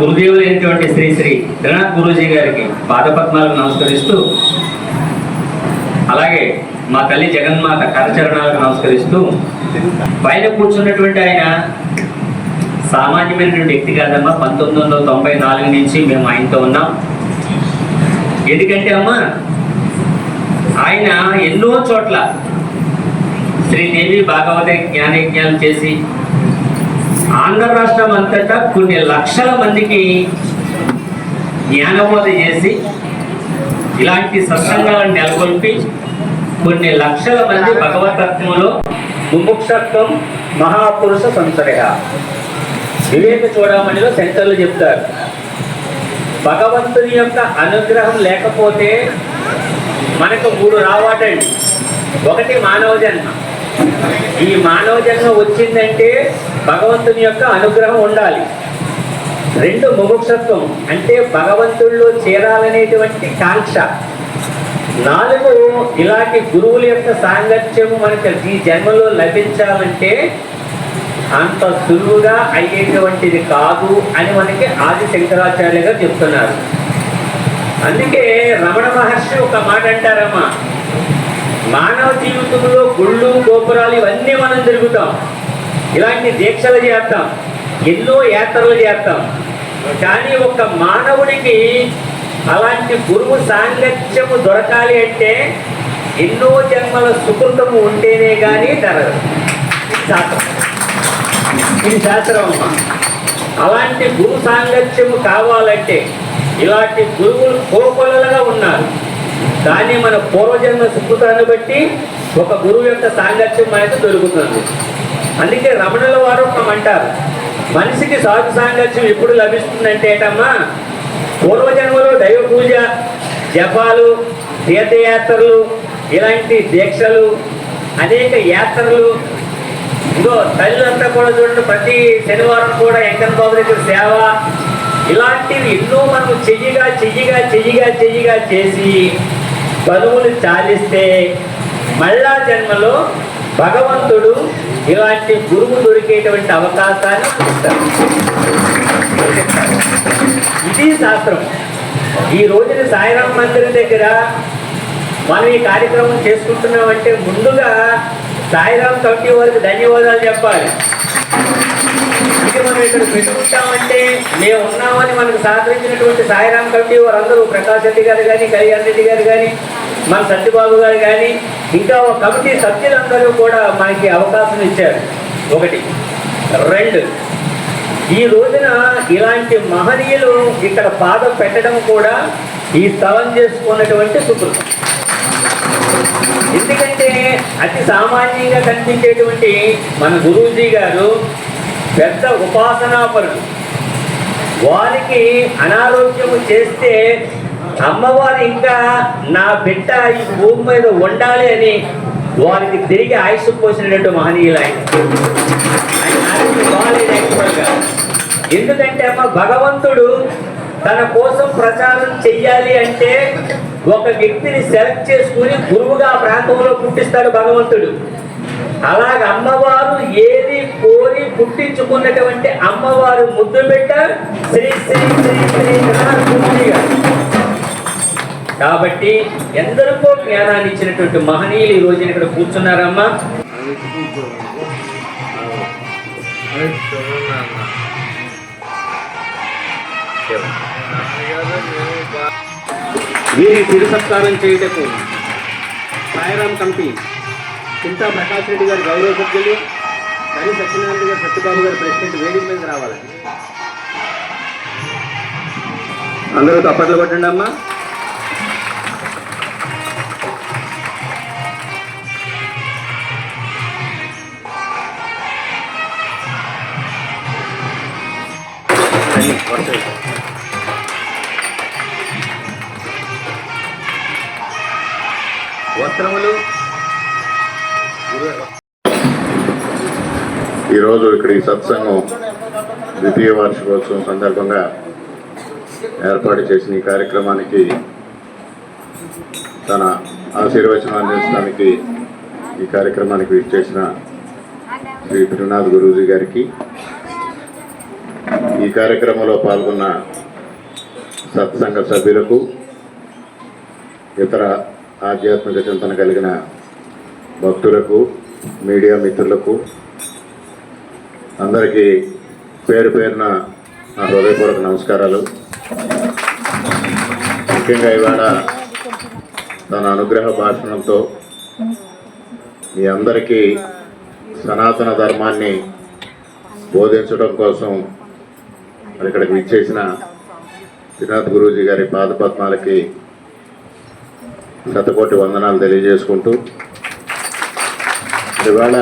గురుదేవులైనటువంటి శ్రీ శ్రీ త్రినాథ్ గురూజీ గారికి పాదపద్మాలకు నమస్కరిస్తూ అలాగే మా తల్లి జగన్మాత కరచరణాలకు నమస్కరిస్తూ పైన కూర్చున్నటువంటి ఆయన సామాన్యమైనటువంటి వ్యక్తి కాదమ్మా పంతొమ్మిది వందల తొంభై నాలుగు నుంచి మేము ఆయనతో ఉన్నాం. ఎందుకంటే అమ్మా ఆయన ఎన్నో చోట్ల శ్రీదేవి భాగవత జ్ఞానయజ్ఞాలు చేసి ఆంధ్ర రాష్ట్రం అంతటా కొన్ని లక్షల మందికి జ్ఞానబోధ చేసి ఇలాంటి సత్సంగాలను నెలకొల్పి కొన్ని లక్షల మంది భగవతత్వంలో ముముక్షత్వం మహాపురుష సంసర్గ. వివేక చూడమణిలో సెంటర్లు చెప్తారు. భగవంతుని యొక్క అనుగ్రహం లేకపోతే మనకు మూడు రావాటండి ఒకటి మానవ జన్మ. ఈ మానవ జన్మ వచ్చిందంటే భగవంతుని యొక్క అనుగ్రహం ఉండాలి. రెండు ముముక్షత్వం అంటే భగవంతుల్లో చేరాలనేటువంటి కాంక్ష. నాలుగు ఇలాంటి గురువుల యొక్క సాంగత్యము మనకు ఈ జన్మలో లభించాలంటే అంత సులువుగా అయ్యేటువంటిది కాదు అని మనకి ఆది శంకరాచార్య గారు చెప్తున్నారు. అందుకే రమణ మహర్షి ఒక మాట అంటారమ్మా మానవ జీవితంలో గుళ్ళు గోపురాలు ఇవన్నీ మనం తిరుగుతాం. ఇలాంటి దీక్షలు చేస్తాం. ఎన్నో యాత్రలు చేస్తాం. కానీ ఒక మానవుడికి అలాంటి గురువు సాంగత్యము దొరకాలి అంటే ఎన్నో జన్మల సుకృతము ఉంటేనే కానీ జరగదు శాస్త్రం. ఇది శాస్త్రం అమ్మ. అలాంటి గురు సాంగత్యము కావాలంటే ఇలాంటి గురువులు కోకొలలుగా ఉన్నారు. కానీ మన పూర్వజన్మ సుకృతాన్ని బట్టి ఒక గురువు యొక్క సాంగత్యం మనకు దొరుకుతుంది. అందుకే రమణుల వారు అంటారు మనిషికి సాధు సాంగత్యం ఎప్పుడు లభిస్తుందంటే ఏటమ్మా? పూర్వజన్మలో దైవ పూజ జపాలు తీర్థయాత్రలు ఇలాంటి దీక్షలు అనేక యాత్రలు. ఇదో తల్లులంతా కూడా చూడండి ప్రతి శనివారం కూడా వెంకన్న బాబు దగ్గర సేవ. ఇలాంటివి ఎన్నో మనం చెయ్యిగా చెయ్యిగా చెయ్యిగా చెయ్యిగా చేసి బరువులు చాలిస్తే మళ్ళా జన్మలో భగవంతుడు ఇలాంటి గురువు దొరికేటువంటి అవకాశాన్ని ఇస్తాడు ఇది శాస్త్రం. ఈ రోజున సాయిరాం మందిరం దగ్గర మనం ఈ కార్యక్రమం చేసుకుంటున్నామంటే ముందుగా సాయిరాం కమిటీ వారికి ధన్యవాదాలు చెప్పాలి. ఇది మనం ఇక్కడ పెట్టుకుంటామంటే మేము ఉన్నామని మనకు సహకరించినటువంటి సాయిరాం కమిటీ వారందరూ ప్రకాష్ రెడ్డి గారు కానీ కళ్యాణ్ రెడ్డి గారు కానీ మన సత్యబాబు గారు కానీ ఇంకా ఒక కమిటీ సభ్యులందరూ కూడా మనకి అవకాశం ఇచ్చారు. ఒకటి. రెండు. ఈ రోజున ఇలాంటి మహనీయులు ఇక్కడ పాదం పెట్టడం కూడా ఈ స్థలం చేసుకున్నటువంటి సుకృతం. ఎందుకంటే అతి సామాన్యంగా కనిపించేటువంటి మన గురూజీ గారు పెద్ద ఉపాసనాపరుడు. వారికి అనారోగ్యము చేస్తే అమ్మవారు ఇంకా నా బిడ్డ ఈ భూమి మీద ఉండాలి అని వారికి తిరిగి ఆయుష్ పోసినటువంటి మహనీయులు ఆయన. ఎందుకంటే అమ్మ భగవంతుడు తన కోసం ప్రచారం చెయ్యాలి అంటే ఒక వ్యక్తిని సెలెక్ట్ చేసుకుని గురువుగా ఆ ప్రాంతంలో పుట్టిస్తాడు భగవంతుడు. అలాగ అమ్మవారు ఏది కోరి పుట్టించుకున్నటువంటి అమ్మవారు ముద్దు బిడ్డ శ్రీ శ్రీ శ్రీ శ్రీ గారు. కాబట్టి ఎందరికో జ్ఞానాన్ని ఇచ్చినటువంటి మహనీయులు ఈ రోజున ఇక్కడ కూర్చున్నారమ్మా. వీరి తిరు సత్కారం చేయుటకు సాయిరామ్ కమిటీ చింతా ప్రకాష్ రెడ్డి గారు గౌరవ సభ్యులు హరి సత్యనారాయణ గారు సత్యబాబు గారు ప్రెసిడెంట్ వేదిక మీద రావాలి. అందరూ తప్పట్లు కొట్టండి అమ్మా రండి, వస్త్రములు ఈరోజు ఇక్కడ ఈ సత్సంగం ద్వితీయ వార్షికోత్సవం సందర్భంగా ఏర్పాటు చేసిన ఈ కార్యక్రమానికి తన ఆశీర్వచనం అందించడానికి ఈ కార్యక్రమానికి విచ్చేసిన శ్రీ త్రినాథ్ గురూజీ గారికి ఈ కార్యక్రమంలో పాల్గొన్న సత్సంగ సభ్యులకు ఇతర ఆధ్యాత్మిక చింతన కలిగిన భక్తులకు మీడియా మిత్రులకు అందరికీ పేరు పేరున నా హృదయపూర్వక నమస్కారాలు. ముఖ్యంగా ఇవాళ తన అనుగ్రహ భాషణంతో మీ అందరికీ సనాతన ధర్మాన్ని బోధించడం కోసం మరి ఇక్కడికి విచ్చేసిన శ్రీనాథ్ గురూజీ గారి పాదపద్మాలకి శతకోటి వందనాలు తెలియజేసుకుంటూ ఇవాళ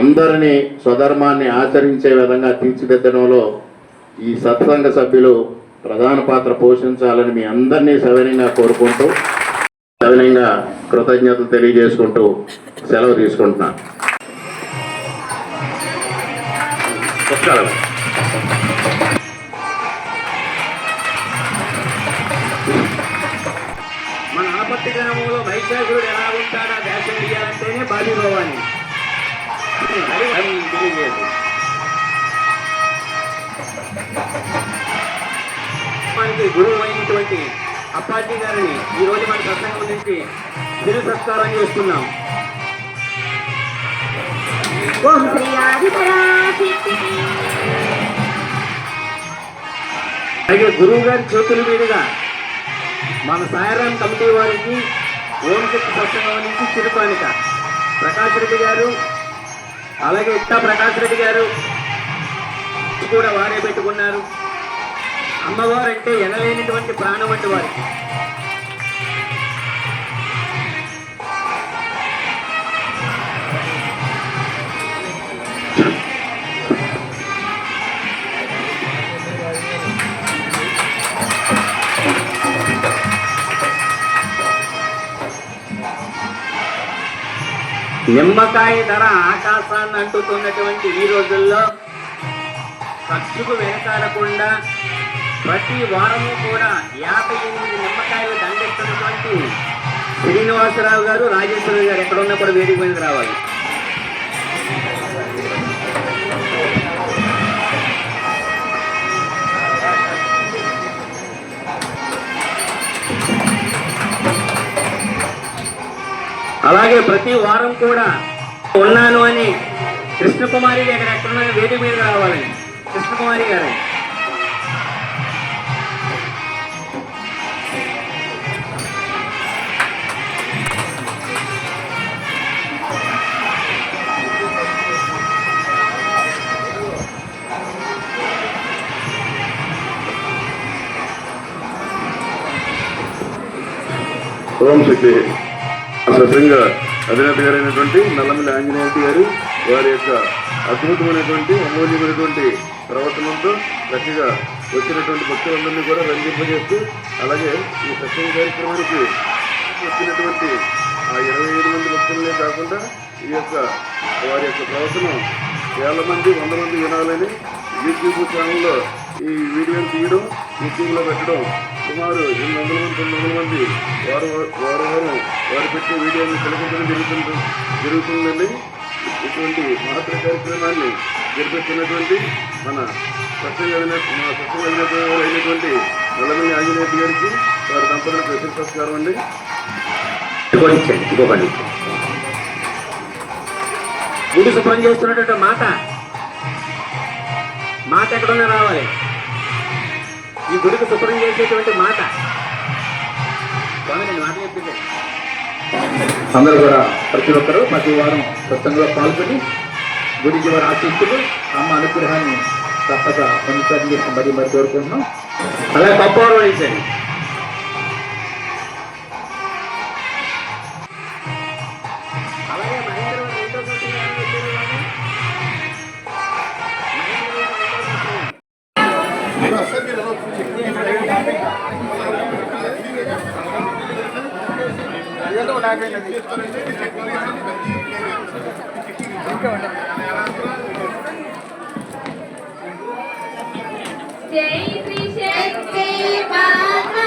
అందరినీ స్వధర్మాన్ని ఆచరించే విధంగా తీర్చిదిద్దడంలో ఈ సత్సంగ సభ్యులు ప్రధాన పాత్ర పోషించాలని మీ అందరినీ సవినయంగా కోరుకుంటూ సవినయంగా కృతజ్ఞతలు తెలియజేసుకుంటూ సెలవు తీసుకుంటున్నాను. మన ఆపత్తి జనములో మహిషాసురుడు ఎలా ఉంటాడా? వేషం వేయాలంటేనే బాలిభవాన్ని తెలియజేయదు మనకి గురువు అయినటువంటి అప్పాజీ గారిని ఈ రోజు మన ప్రసంగం నుంచి తిరు సత్కారం చేస్తున్నాం. ఓం శ్రీ ఆదిపరాశక్తి అలాగే గురువు గారి చేతుల మీదుగా మన సాయరాం కమిటీ వారికి ఓం శక్తి సత్సంగం నుంచి చిరుపానిక ప్రకాష్ రెడ్డి గారు అలాగే ఇట్టా ప్రకాష్ రెడ్డి గారు కూడా వారే పెట్టుకున్నారు. అమ్మవారు అంటే ఎనలేనిటువంటి ప్రాణం వంటి వారికి. నిమ్మకాయ ధర ఆకాశాన్ని అంటుతున్నటువంటి ఈ రోజుల్లో ఖర్చుకు వెనకాలకుండా ప్రతి వారము కూడా యాభై ఎనిమిది నిమ్మకాయలు దండిస్తున్నటువంటి శ్రీనివాసరావు గారు రాజేశ్వరరావు గారు ఎక్కడ ఉన్నా కూడా వేదిక రావాలి. అలాగే ప్రతి వారం కూడా ఉన్నాను అని కృష్ణకుమారి గారు ఎక్కడున్నా వేదిక మీద రావాలని కృష్ణకుమారి గారు. ఓం శక్తి సత్సంగ అధినేత గారైనటువంటి నల్లమిల్లి ఆంజనేయుడి గారు వారి యొక్క అద్భుతమైనటువంటి అమూల్యమైనటువంటి ప్రవర్తనంతో చక్కగా వచ్చినటువంటి భక్తులందరినీ కూడా రంజింపజేస్తూ అలాగే ఈ సత్యం కార్యక్రమానికి వచ్చినటువంటి ఆ ఇరవై ఐదు మంది భక్తులనే కాకుండా ఈ యొక్క వారి యొక్క ప్రవర్తన వేల మంది వంద మంది వినాలని యూట్యూబ్ ఛానల్లో ఈ వీడియోని తీయడం యూట్యూబ్లో పెట్టడం. సుమారు ఎనిమిది వందల మంది తొమ్మిది వందల మంది వారు వారు వారు వారు పెట్టే వీడియోని తిలకించడం జరుగుతుంది జరుగుతుందండి. ఇటువంటి మహత్తర కార్యక్రమాన్ని జరిపిస్తున్నటువంటి మన సత్సంగ మా అయినటువంటి నల్లమల్లి ఆంజనేయ గారికి వారి దంపతులకు ఎదురు సత్కారం అండి. గుడి శుభ్రం చేస్తున్నటువంటి మాట. మాట ఎక్కడున్నా రావాలి. ఈ గుడికి శుభ్రం చేసేటువంటి మాట. అందరూ కూడా ప్రతి ఒక్కరూ ప్రతి వారం స్వచ్ఛంగా పాల్గొని గురించి వారి ఆశిస్తులు అమ్మ అనుగ్రహాన్ని తప్పక పొందుతారని చెప్పి మరీ మరి కోరుకుంటున్నాం. అలాగే పప్పవారు వహించండి జై శ్రీ శక్తి మాతా